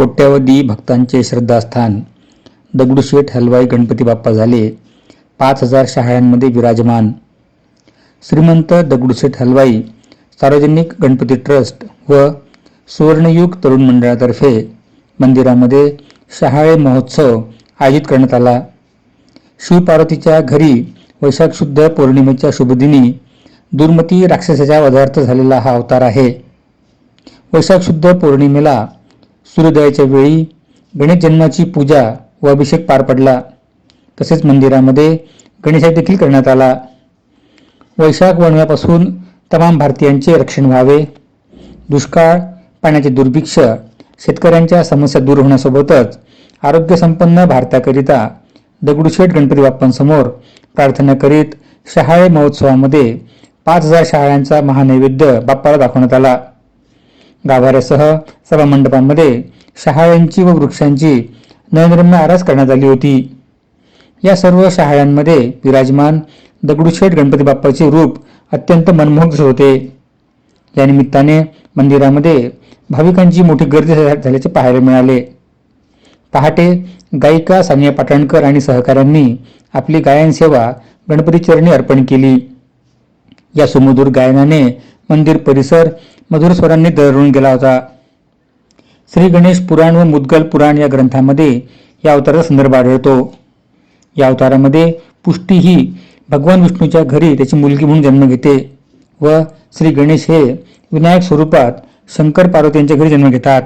कोट्यावधी भक्तांचे श्रद्धास्थान. दगडूशेठ हलवाई गणपती बाप्पा झाले. पाच हजार शहाळ्यांमध्ये विराजमान. श्रीमंत दगडूशेठ हलवाई सार्वजनिक गणपती ट्रस्ट व सुवर्णयुग तरुण मंडळातर्फे मंदिरामध्ये शहाळे महोत्सव आयोजित करण्यात आला. शिवपार्वतीच्या घरी वैशाख शुद्ध पौर्णिमेच्या शुभदिनी दुर्मती राक्षसाच्या वधार्थ झालेला हा अवतार आहे. वैशाख शुद्ध पौर्णिमेला सूर्योदयाच्या वेळी गणेश जन्माची पूजा व अभिषेक पार पडला. तसेच मंदिरामध्ये गणेशाय देखील करण्यात आला. वैशाख वणव्यापासून तमाम भारतीयांचे रक्षण व्हावे. दुष्काळ पाण्याचे दुर्भिक्ष शेतकऱ्यांच्या समस्या दूर होण्यासोबतच आरोग्यसंपन्न भारताकरिता दगडूशेठ गणपती बाप्पांसमोर प्रार्थना करीत शहाळे महोत्सवामध्ये पाच हजार शहाळ्यांचा महानैवेद्य बाप्पाला दाखवण्यात आला. गाभाऱ्यासह सभामंडपामध्ये शहाळ्यांची व वृक्षांची नयनरम्य आरास करण्यात आली होती. या सर्व शहाळ्यांमध्ये विराजमान दगडूशेठ गणपती बाप्पाचे रूप अत्यंत मनमोहक होते. या निमित्ताने मंदिरामध्ये भाविकांची मोठी गर्दी झाल्याचे पाहायला मिळाले. पहाटे गायिका सानिया पाटणकर आणि सहकाऱ्यांनी आपली गायन सेवा गणपती चरणी अर्पण केली. या सुमधूर गायनाने मंदिर परिसर मधुर स्वरांनी दरवळून गेला होता. श्री गणेश पुराण व मुद्गल पुराण या ग्रंथामध्ये या अवताराचा संदर्भ आढळतो. या अवतारामध्ये पुष्टी ही भगवान विष्णूच्या घरी त्याची मुलगी म्हणून जन्म घेते व श्री गणेश हे विनायक स्वरूपात शंकर पार्वती यांच्या घरी जन्म घेतात.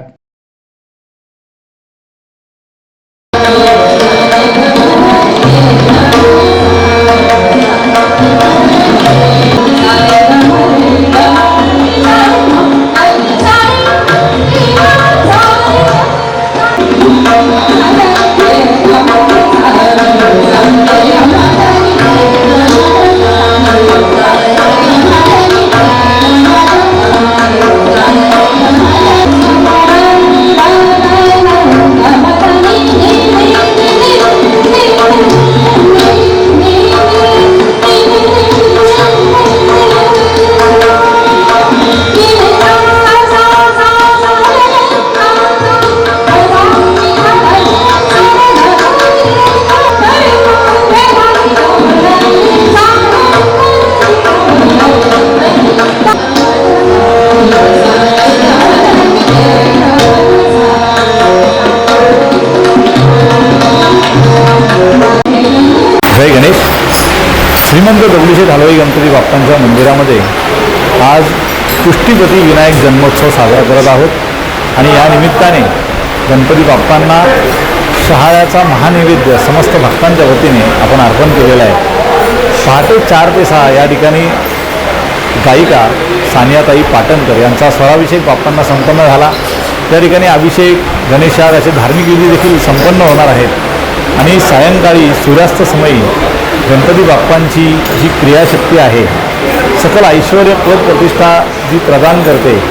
श्रीमंत दगडूशेठ हलवाई गणपती बाप्पांच्या मंदिरामध्ये आज पुष्टीपती विनायक जन्मोत्सव साजरा करत आहोत. आणि या निमित्ताने गणपती बाप्पांना शहाळ्याचा महानैवेद्य समस्त भक्तांच्या वतीने आपण अर्पण केलेला आहे. पहाटे चार ते सहा या ठिकाणी गायिका सानियाताई पाटणकर यांचा स्वराभिषेक बाप्पांना संपन्न झाला. त्या ठिकाणी अभिषेक गणेशार असे धार्मिक विधी देखील संपन्न होणार आहेत. आणि सायंकाळी सूर्यास्त समयी गणपती बाप्पांची जी क्रियाशक्ती आहे सकल ऐश्वर पद प्रतिष्ठा जी प्रदान करते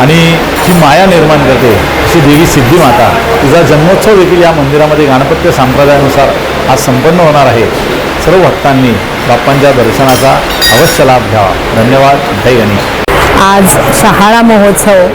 आणि जी माया निर्माण करते अशी देवी सिद्धिमाता तिचा जन्मोत्सव देखील या मंदिरामध्ये गणपत्य संप्रदायानुसार आज संपन्न होणार आहे. सर्व भक्तांनी बाप्पांच्या दर्शनाचा अवश्य लाभ घ्यावा. धन्यवाद. जय गणेश. आज सहाळा महोत्सव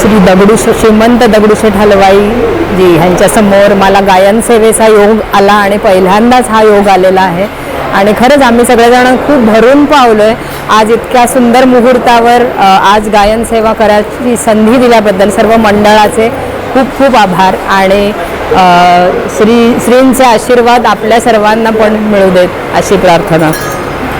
श्री दगडूशे श्रीमंत दगडूशेठ हलवाई जी ह्यांच्यासमोर मला गायन सेवेचा योग आला आणि पहिल्यांदाच हा योग आलेला आहे. आणि खरंच आम्ही सगळेजण खूप भरून पावलो आहे आज इतक्या सुंदर मुहूर्तावर आज गायन सेवा करायची संधी दिल्याबद्दल सर्व मंडळाचे खूप खूप आभार आणि श्री श्रींचे आशीर्वाद आपल्या सर्वांना पण मिळू देत अशी प्रार्थना.